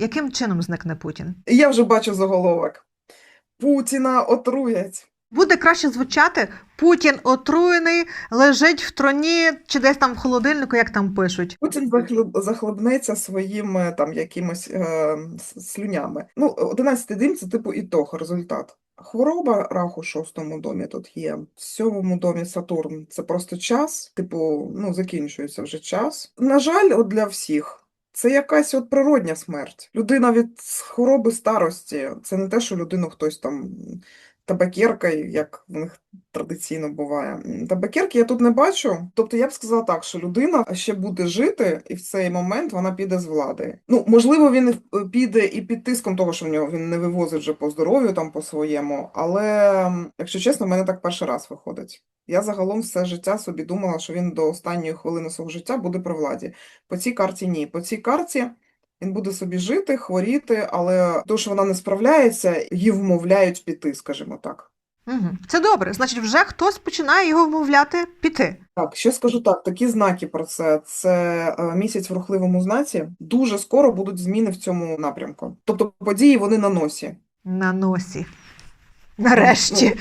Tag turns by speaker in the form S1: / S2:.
S1: Яким чином зникне Путін?
S2: Я вже бачу заголовок. Путіна отруять.
S1: Буде краще звучати Путін отруєний, лежить в троні чи десь там в холодильнику, як там пишуть.
S2: Путін захлеб- захлебнеться своїми там якимось е, слюнями. Ну, 11 день це типу ітог, результат. Хвороба раху в шостому домі тут є. В сьомому домі Сатурн це просто час, типу, ну, закінчується вже час. На жаль, от для всіх. Це якась от природня смерть. Людина від хвороби старості. Це не те, що людину хтось там табакеркою, як в них традиційно буває. Табакерки я тут не бачу. Тобто я б сказала так, що людина ще буде жити, і в цей момент вона піде з влади. Ну, можливо, він піде і під тиском того, що в нього він не вивозить вже по здоров'ю там по своєму. Але, якщо чесно, в мене так перший раз виходить. Я загалом все життя собі думала, що він до останньої хвилини свого життя буде при владі. По цій карті ні. По цій карті він буде собі жити, хворіти, але то, що вона не справляється, її вмовляють піти, скажімо так.
S1: Угу. Це добре. Значить, вже хтось починає його вмовляти піти.
S2: Так, ще скажу так, такі знаки про це. Це е, місяць в рухливому знаці. Дуже скоро будуть зміни в цьому напрямку. Тобто події вони на носі.
S1: На носі. Нарешті.